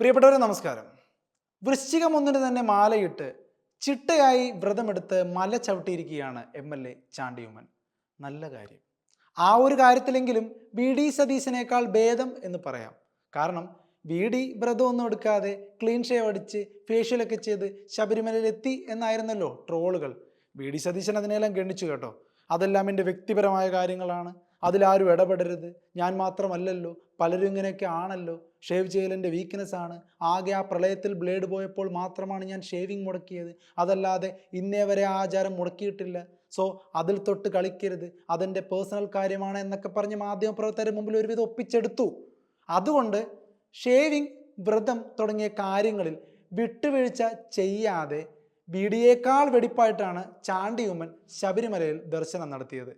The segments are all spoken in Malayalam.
പ്രിയപ്പെട്ടവരെ നമസ്കാരം. വൃശ്ചികം ഒന്നിന് തന്നെ മാലയിട്ട് ചിട്ടയായി വ്രതമെടുത്ത് മല ചവിട്ടിയിരിക്കുകയാണ് എം എൽ എ ചാണ്ടിയുമ്മൻ. നല്ല കാര്യം. ആ ഒരു കാര്യത്തിലെങ്കിലും ബി ഡി സതീശനേക്കാൾ ഭേദം എന്ന് പറയാം. കാരണം ബി ഡി വ്രതമൊന്നും എടുക്കാതെ ക്ലീൻ ഷേവ് അടിച്ച് ഫേഷ്യലൊക്കെ ചെയ്ത് ശബരിമലയിലെത്തി എന്നായിരുന്നല്ലോ ട്രോളുകൾ. ബി ഡി സതീശൻ അതിനെല്ലാം ഗണിച്ചു കേട്ടോ. അതെല്ലാം എന്റെ വ്യക്തിപരമായ കാര്യങ്ങളാണ്. അതിലാരും ഇടപെടരുത്. ഞാൻ മാത്രമല്ലല്ലോ. പലരും ഇങ്ങനെയൊക്കെ ആണല്ലോ. ഷേവ് ചെയ്യലിന്റെ വീക്ക്നെസ് ആണ്. ആകെ ആ പ്രളയത്തിൽ ബ്ലേഡ് പോയപ്പോൾ മാത്രമാണ് ഞാൻ ഷേവിങ് മുടക്കിയത്. അതല്ലാതെ ഇന്നേ വരെ ആ ആചാരം മുടക്കിയിട്ടില്ല. സോ അതിൽ തൊട്ട് കളിക്കരുത്. അതെന്റെ പേഴ്സണൽ കാര്യമാണ് എന്നൊക്കെ പറഞ്ഞ് മാധ്യമപ്രവർത്തകരുടെ മുമ്പിൽ ഒരുവിധം ഒപ്പിച്ചെടുത്തു. അതുകൊണ്ട് ഷേവിങ് വ്രതം തുടങ്ങിയ കാര്യങ്ങളിൽ വിട്ടുവീഴ്ച ചെയ്യാതെ വീടിയേക്കാൾ വെടിപ്പായിട്ടാണ് ചാണ്ടിയുമ്മൻ ശബരിമലയിൽ ദർശനം നടത്തിയത്.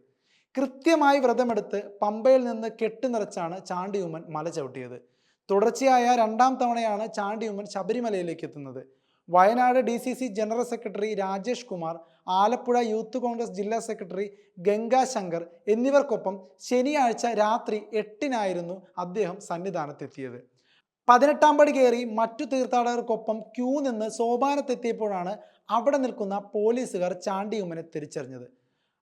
കൃത്യമായി വ്രതമെടുത്ത് പമ്പയിൽ നിന്ന് കെട്ടുനിറച്ചാണ് ചാണ്ടിയുമ്മൻ മല ചവിട്ടിയത്. തുടർച്ചയായ രണ്ടാം തവണയാണ് ചാണ്ടിയുമ്മൻ ശബരിമലയിലേക്ക് എത്തുന്നത്. Wayanad D C C general secretary Rajesh Kumar Alappuzha youth Congress ജില്ലാ സെക്രട്ടറി ഗംഗാ ശങ്കർ എന്നിവർക്കൊപ്പം ശനിയാഴ്ച രാത്രി എട്ടിനായിരുന്നു അദ്ദേഹം സന്നിധാനത്തെത്തിയത്. പതിനെട്ടാം പടി കയറി മറ്റു തീർത്ഥാടകർക്കൊപ്പം ക്യൂ നിന്ന് സോപാനത്തെത്തിയപ്പോഴാണ് അവിടെ നിൽക്കുന്ന പോലീസുകാർ ചാണ്ടിയുമ്മനെ തിരിച്ചറിഞ്ഞത്.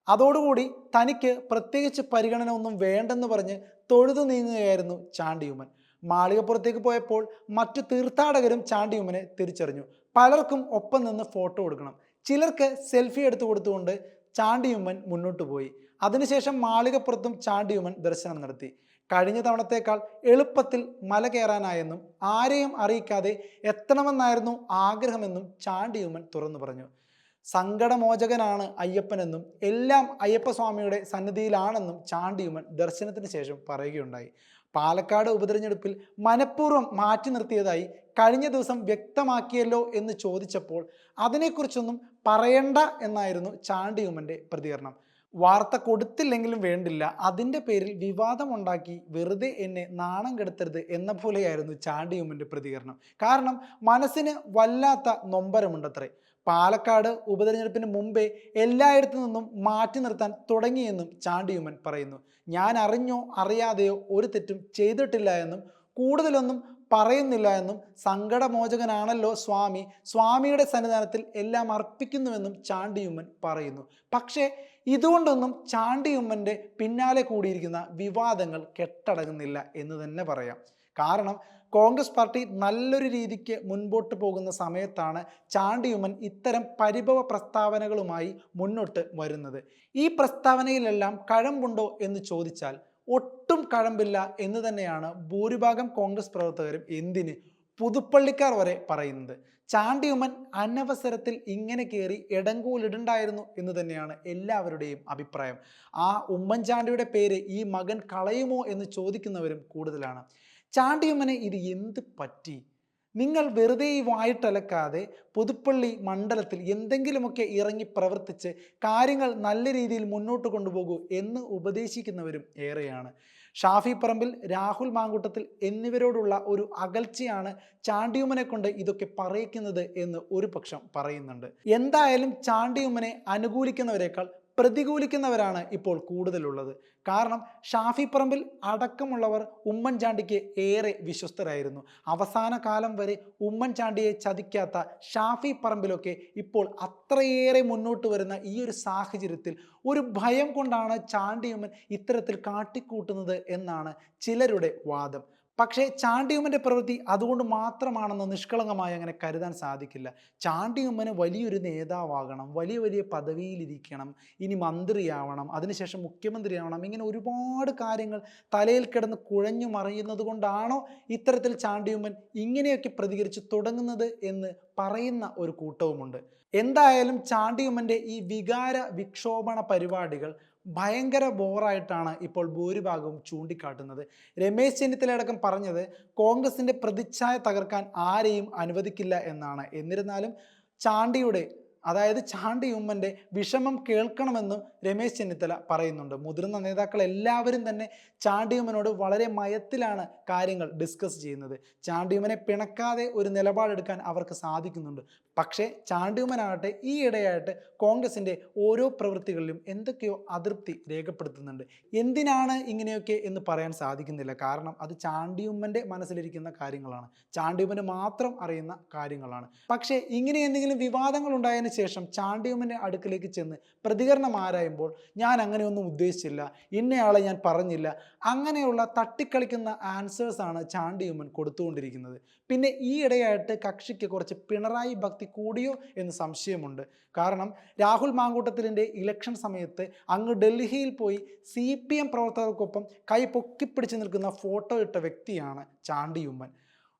അതോടുകൂടി തനിക്ക് പ്രത്യേകിച്ച് പരിഗണന ഒന്നും വേണ്ടെന്ന് പറഞ്ഞ് തൊഴുതു നീങ്ങുകയായിരുന്നു ചാണ്ടിയുമ്മൻ മാളികപ്പുറത്തേക്ക് പോയപ്പോൾ മറ്റു തീർത്ഥാടകരും ചാണ്ടിയുമ്മനെ തിരിച്ചറിഞ്ഞു. പലർക്കും ഒപ്പം നിന്ന് ഫോട്ടോ കൊടുക്കണം ചിലർക്ക് സെൽഫി എടുത്തു കൊടുത്തുകൊണ്ട് ചാണ്ടിയുമ്മൻ മുന്നോട്ട് പോയി. അതിനുശേഷം മാളികപ്പുറത്തും ചാണ്ടിയുമ്മൻ ദർശനം നടത്തി. കഴിഞ്ഞ തവണത്തേക്കാൾ എളുപ്പത്തിൽ മല കയറാനായെന്നും ആരെയും അറിയിക്കാതെ എത്തണമെന്നായിരുന്നു ആഗ്രഹമെന്നും ചാണ്ടിയുമ്മൻ തുറന്നു പറഞ്ഞു. സങ്കടമോചകനാണ് അയ്യപ്പനെന്നും എല്ലാം അയ്യപ്പസ്വാമിയുടെ സന്നിധിയിലാണെന്നും ചാണ്ടിയുമ്മൻ ദർശനത്തിന് ശേഷം പറയുകയുണ്ടായി. പാലക്കാട് ഉപതെരഞ്ഞെടുപ്പിൽ മനഃപൂർവം മാറ്റി നിർത്തിയതായി കഴിഞ്ഞ ദിവസം വ്യക്തമാക്കിയല്ലോ എന്ന് ചോദിച്ചപ്പോൾ അതിനെക്കുറിച്ചൊന്നും പറയണ്ട എന്നായിരുന്നു ചാണ്ടിയുമ്മന്റെ പ്രതികരണം. വാർത്ത കൊടുത്തില്ലെങ്കിലും വേണ്ടില്ല. അതിന്റെ പേരിൽ വിവാദമുണ്ടാക്കി വെറുതെ എന്നെ നാണം കെടുത്തരുത് എന്ന പോലെയായിരുന്നു ചാണ്ടിയുമ്മന്റെ പ്രതികരണം. കാരണം മനസ്സിന് വല്ലാത്ത നൊമ്പരമുണ്ടത്രേ. പാലക്കാട് ഉപതെരഞ്ഞെടുപ്പിന് മുമ്പേ എല്ലായിടത്തു നിന്നും മാറ്റി നിർത്താൻ തുടങ്ങിയെന്നും ചാണ്ടിയുമൻ പറയുന്നു. ഞാൻ അറിഞ്ഞോ അറിയാതെയോ ഒരു തെറ്റും ചെയ്തിട്ടില്ല എന്നും കൂടുതലൊന്നും പറയുന്നില്ല എന്നും സങ്കടമോചകനാണല്ലോ സ്വാമി. സ്വാമിയുടെ സന്നിധാനത്തിൽ എല്ലാം അർപ്പിക്കുന്നുവെന്നും ചാണ്ടിയുമ്മൻ പറയുന്നു. പക്ഷേ ഇതുകൊണ്ടൊന്നും ചാണ്ടിയുമ്മന്റെ പിന്നാലെ കൂടിയിരിക്കുന്ന വിവാദങ്ങൾ കെട്ടടങ്ങുന്നില്ല എന്ന് തന്നെ പറയാം. കാരണം കോൺഗ്രസ് പാർട്ടി നല്ലൊരു രീതിക്ക് മുൻപോട്ട് പോകുന്ന സമയത്താണ് ചാണ്ടിയുമൻ ഇത്തരം പരിഭവ പ്രസ്താവനകളുമായി മുന്നോട്ട് വരുന്നത്. ഈ പ്രസ്താവനയിലെല്ലാം കഴമ്പുണ്ടോ എന്ന് ചോദിച്ചാൽ ഒട്ടും കഴമ്പില്ല എന്ന് തന്നെയാണ് ഭൂരിഭാഗം കോൺഗ്രസ് പ്രവർത്തകരും എന്തിന് പുതുപ്പള്ളിക്കാർ വരെ പറയുന്നത്. ചാണ്ടിയുമൻ അനവസരത്തിൽ ഇങ്ങനെ കയറി ഇടങ്കൂലിടണ്ടായിരുന്നു എന്ന് തന്നെയാണ് എല്ലാവരുടെയും അഭിപ്രായം. ആ ഉമ്മൻചാണ്ടിയുടെ പേര് ഈ മകൻ കളയുമോ എന്ന് ചോദിക്കുന്നവരും കൂടുതലാണ്. ചാണ്ടിയമ്മന് ഇത് എന്ത് പറ്റി? നിങ്ങൾ വെറുതെ ഈ വായിട്ടലക്കാതെ പുതുപ്പള്ളി മണ്ഡലത്തിൽ എന്തെങ്കിലുമൊക്കെ ഇറങ്ങി പ്രവർത്തിച്ച് കാര്യങ്ങൾ നല്ല രീതിയിൽ മുന്നോട്ട് കൊണ്ടുപോകൂ എന്ന് ഉപദേശിക്കുന്നവരും ഏറെയാണ്. ഷാഫി പറമ്പിൽ രാഹുൽ മാങ്കൂട്ടത്തിൽ എന്നിവരോടുള്ള ഒരു അകൽച്ചയാണ് ചാണ്ടിയുമ്മനെ കൊണ്ട് ഇതൊക്കെ പറയിക്കുന്നത് എന്ന് ഒരു പക്ഷം പറയുന്നുണ്ട്. എന്തായാലും ചാണ്ടിയുമ്മനെ അനുകൂലിക്കുന്നവരെക്കാൾ പ്രതികൂലിക്കുന്നവരാണ് ഇപ്പോൾ കൂടുതലുള്ളത്. കാരണം ഷാഫി പറമ്പിൽ അടക്കമുള്ളവർ ഉമ്മൻചാണ്ടിക്ക് ഏറെ വിശ്വസ്തരായിരുന്നു. അവസാന കാലം വരെ ഉമ്മൻചാണ്ടിയെ ചതിക്കാത്ത ഷാഫി പറമ്പിലൊക്കെ ഇപ്പോൾ അത്രയേറെ മുന്നോട്ട് വരുന്ന ഈ ഒരു സാഹചര്യത്തിൽ ഒരു ഭയം കൊണ്ടാണ് ചാണ്ടിയുമ്മൻ ഇത്തരത്തിൽ കാട്ടിക്കൂട്ടുന്നത് എന്നാണ് ചിലരുടെ വാദം. പക്ഷേ ചാണ്ടിയുമ്മന്റെ പ്രവൃത്തി അതുകൊണ്ട് മാത്രമാണെന്ന് നിഷ്കളങ്കമായി അങ്ങനെ കരുതാൻ സാധിക്കില്ല. ചാണ്ടിയുമ്മന് വലിയൊരു നേതാവാകണം വലിയ വലിയ പദവിയിലിരിക്കണം ഇനി മന്ത്രിയാവണം അതിനുശേഷം മുഖ്യമന്ത്രിയാവണം ഇങ്ങനെ ഒരുപാട് കാര്യങ്ങൾ തലയിൽ കിടന്ന് കുഴഞ്ഞു മറിയുന്നത് കൊണ്ടാണോ ഇത്തരത്തിൽ ചാണ്ടിയുമ്മൻ ഇങ്ങനെയൊക്കെ പ്രതികരിച്ച് തുടങ്ങുന്നത് എന്ന് പറയുന്ന ഒരു കൂട്ടവുമുണ്ട്. എന്തായാലും ചാണ്ടിയുമ്മന്റെ ഈ വികാര വിക്ഷോഭണ പരിപാടികൾ ഭയങ്കര ബോറായിട്ടാണ് ഇപ്പോൾ ഭൂരിഭാഗവും ചൂണ്ടിക്കാട്ടുന്നത്. രമേശ് ചെന്നിത്തല അടക്കം പറഞ്ഞത് കോൺഗ്രസിന്റെ പ്രതിച്ഛായ തകർക്കാൻ ആരെയും അനുവദിക്കില്ല എന്നാണ്. എന്നിരുന്നാലും ചാണ്ടിയുടെ അതായത് ചാണ്ടി ഉമ്മന്റെ വിഷമം കേൾക്കണമെന്നും രമേശ് ചെന്നിത്തല പറയുന്നുണ്ട്. മുതിർന്ന നേതാക്കൾ എല്ലാവരും തന്നെ ചാണ്ടിയുമ്മനോട് വളരെ മയത്തിലാണ് കാര്യങ്ങൾ ഡിസ്കസ് ചെയ്യുന്നത്. ചാണ്ടി ഉമ്മനെ പിണക്കാതെ ഒരു നിലപാടെടുക്കാൻ അവർക്ക് സാധിക്കുന്നുണ്ട്. പക്ഷേ ചാണ്ടി ചാണ്ടിയുമ്മനാകട്ടെ ഈ ഇടയായിട്ട് കോൺഗ്രസിന്റെ ഓരോ പ്രവൃത്തികളിലും എന്തൊക്കെയോ അതൃപ്തി രേഖപ്പെടുത്തുന്നുണ്ട്. എന്തിനാണ് ഇങ്ങനെയൊക്കെ എന്ന് പറയാൻ സാധിക്കുന്നില്ല. കാരണം അത് ചാണ്ടിയുമ്മന്റെ മനസ്സിലിരിക്കുന്ന കാര്യങ്ങളാണ്. ചാണ്ടിയുമ്മന് മാത്രം അറിയുന്ന കാര്യങ്ങളാണ്. പക്ഷേ ഇങ്ങനെ എന്തെങ്കിലും വിവാദങ്ങൾ ഉണ്ടായതിനു ശേഷം ചാണ്ടിയമ്മന്റെ അടുക്കിലേക്ക് ചെന്ന് പ്രതികരണം ആരായുമ്പോൾ ഞാൻ അങ്ങനെയൊന്നും ഉദ്ദേശിച്ചില്ല ഇന്നയാളെ ഞാൻ പറഞ്ഞില്ല അങ്ങനെയുള്ള തട്ടിക്കളിക്കുന്ന ആൻസേഴ്സാണ് ചാണ്ടിയുമ്മൻ കൊടുത്തുകൊണ്ടിരിക്കുന്നത്. പിന്നെ ഈ ഇടയായിട്ട് കക്ഷിക്ക് കുറച്ച് പിണറായി ഭക്തി കൂടിയോ എന്ന് സംശയമുണ്ട്. കാരണം രാഹുൽ മാങ്കൂട്ടത്തിലിന്റെ ഇലക്ഷൻ സമയത്ത് അങ്ങ് ഡൽഹിയിൽ പോയി സി പി എം പ്രവർത്തകർക്കൊപ്പം കൈ പൊക്കിപ്പിടിച്ച് നിൽക്കുന്ന ഫോട്ടോ ഇട്ട വ്യക്തിയാണ് ചാണ്ടിയുമ്മൻ.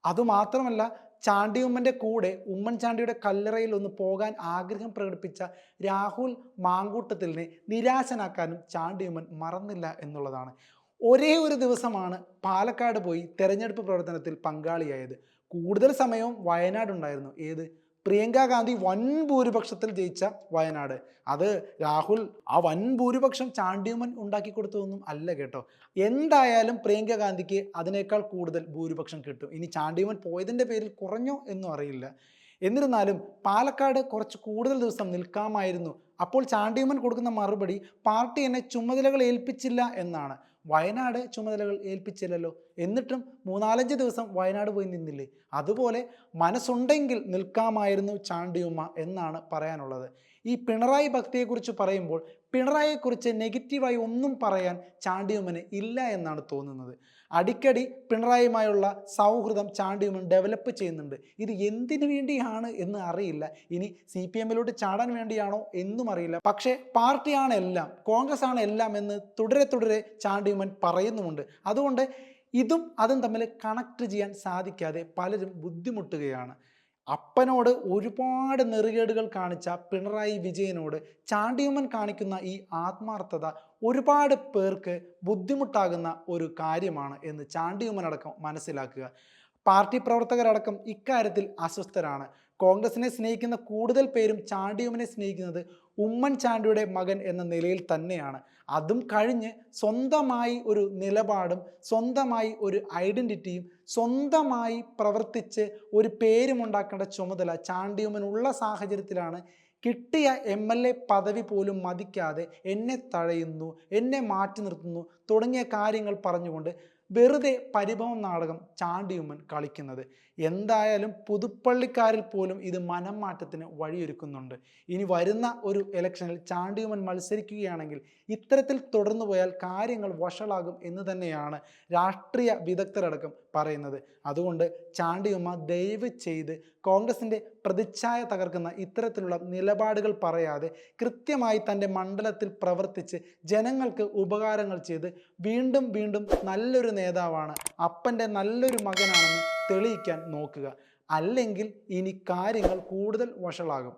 അതുമാത്രമല്ല ചാണ്ടിയുമ്മന്റെ കൂടെ ഉമ്മൻചാണ്ടിയുടെ കല്ലറയിൽ ഒന്ന് പോകാൻ ആഗ്രഹം പ്രകടിപ്പിച്ച രാഹുൽ മാങ്കൂട്ടത്തിലിനെ നിരാശനാക്കാനും ചാണ്ടിയുമ്മൻ മറന്നില്ല എന്നുള്ളതാണ്. ഒരേ ഒരു ദിവസമാണ് പാലക്കാട് പോയി തെരഞ്ഞെടുപ്പ് പ്രവർത്തനത്തിൽ പങ്കാളിയായത്. കൂടുതൽ സമയവും വയനാടുണ്ടായിരുന്നു. ഏത്? പ്രിയങ്ക ഗാന്ധി വൻ ഭൂരിപക്ഷത്തിൽ ജയിച്ച വയനാട്. അത് രാഹുൽ ആ വൻ ഭൂരിപക്ഷം ചാണ്ടിയമ്മൻ ഉണ്ടാക്കി കൊടുത്തതൊന്നും അല്ല കേട്ടോ. എന്തായാലും പ്രിയങ്ക ഗാന്ധിക്ക് അതിനേക്കാൾ കൂടുതൽ ഭൂരിപക്ഷം കിട്ടും. ഇനി ചാണ്ടിയമ്മൻ പോയതിന്റെ പേരിൽ കുറഞ്ഞോ എന്നും അറിയില്ല. എന്നിരുന്നാലും പാലക്കാട് കുറച്ച് കൂടുതൽ ദിവസം നിൽക്കാമായിരുന്നു. അപ്പോൾ ചാണ്ടിയമ്മൻ കൊടുക്കുന്ന മറുപടി പാർട്ടി എന്നെ ചുമതലകൾ ഏൽപ്പിച്ചില്ല എന്നാണ്. വയനാട് ചുമതലകൾ ഏൽപ്പിച്ചില്ലല്ലോ. എന്നിട്ടും മൂന്നാലഞ്ച് ദിവസം വയനാട് പോയി നിന്നില്ലേ? അതുപോലെ മനസ്സുണ്ടെങ്കിൽ നിൽക്കാമായിരുന്നു ചാണ്ടിയുമ്മ എന്നാണ് പറയാനുള്ളത്. ഈ പിണറായി ഭക്തിയെക്കുറിച്ച് പറയുമ്പോൾ പിണറായിയെക്കുറിച്ച് നെഗറ്റീവായി ഒന്നും പറയാൻ ചാണ്ടിയുമ്മന് ഇല്ല എന്നാണ് തോന്നുന്നത്. അടിക്കടി പിണറായിയുമായുള്ള സൗഹൃദം ചാണ്ടിയുമ്മൻ ഡെവലപ്പ് ചെയ്യുന്നുണ്ട്. ഇത് എന്തിനു വേണ്ടിയാണ് എന്ന് അറിയില്ല. ഇനി സി പി എമ്മിലോട്ട് ചാടാൻ വേണ്ടിയാണോ എന്നും അറിയില്ല. പക്ഷേ പാർട്ടിയാണ് എല്ലാം കോൺഗ്രസ് ആണ് എല്ലാം എന്ന് തുടരെ തുടരെ ചാണ്ടിയുമ്മൻ പറയുന്നുമുണ്ട്. അതുകൊണ്ട് ഇതും അതും തമ്മിൽ കണക്ട് ചെയ്യാൻ സാധിക്കാതെ പലരും ബുദ്ധിമുട്ടുകയാണ്. അപ്പനോട് ഒരുപാട് നെറുകേടുകൾ കാണിച്ച പിണറായി വിജയനോട് ചാണ്ടിയമ്മൻ കാണിക്കുന്ന ഈ ആത്മാർത്ഥത ഒരുപാട് പേർക്ക് ബുദ്ധിമുട്ടാകുന്ന ഒരു കാര്യമാണ് എന്ന് ചാണ്ടിയമ്മൻ അടക്കം മനസ്സിലാക്കുക. പാർട്ടി പ്രവർത്തകരടക്കം ഇക്കാര്യത്തിൽ അസ്വസ്ഥരാണ്. കോൺഗ്രസിനെ സ്നേഹിക്കുന്ന കൂടുതൽ പേരും ചാണ്ടിയുമ്മനെ സ്നേഹിക്കുന്നത് ഉമ്മൻചാണ്ടിയുടെ മകൻ എന്ന നിലയിൽ തന്നെയാണ്. അതും കഴിഞ്ഞ് സ്വന്തമായി ഒരു നിലപാടും സ്വന്തമായി ഒരു ഐഡന്റിറ്റിയും സ്വന്തമായി പ്രവർത്തിച്ച് ഒരു പേരുമുണ്ടാക്കേണ്ട ചുമതല ചാണ്ടിയുമ്മനുള്ള സാഹചര്യത്തിലാണ്. കിട്ടിയ എം എൽ എ പദവി പോലും മതിക്കാതെ എന്നെ തഴയുന്നു എന്നെ മാറ്റി നിർത്തുന്നു തുടങ്ങിയ കാര്യങ്ങൾ പറഞ്ഞുകൊണ്ട് വെറുതെ പരിഭവം നാടകം ചാണ്ടിയുമ്മൻ കളിക്കുന്നത്. എന്തായാലും പുതുപ്പള്ളിക്കാരിൽ പോലും ഇത് മനം മാറ്റത്തിന് വഴിയൊരുക്കുന്നുണ്ട്. ഇനി വരുന്ന ഒരു ഇലക്ഷനിൽ ചാണ്ടിയുമൻ മത്സരിക്കുകയാണെങ്കിൽ ഇത്തരത്തിൽ തുടർന്നു പോയാൽ കാര്യങ്ങൾ വഷളാകും എന്ന് തന്നെയാണ് രാഷ്ട്രീയ വിദഗ്ധരടക്കം പറയുന്നത്. അതുകൊണ്ട് ചാണ്ടിയുമ്മ ദയവ് ചെയ്ത് കോൺഗ്രസിന്റെ പ്രതിച്ഛായ തകർക്കുന്ന ഇത്തരത്തിലുള്ള നിലപാടുകൾ പറയാതെ കൃത്യമായി തന്റെ മണ്ഡലത്തിൽ പ്രവർത്തിച്ച് ജനങ്ങൾക്ക് ഉപകാരങ്ങൾ ചെയ്ത് വീണ്ടും വീണ്ടും നല്ലൊരു നേതാവാണ്. അപ്പന്റെ നല്ലൊരു മകനാണെന്ന് തെളിയിക്കാൻ നോക്കുക. അല്ലെങ്കിൽ ഇനി കാര്യങ്ങൾ കൂടുതൽ വഷളാകും.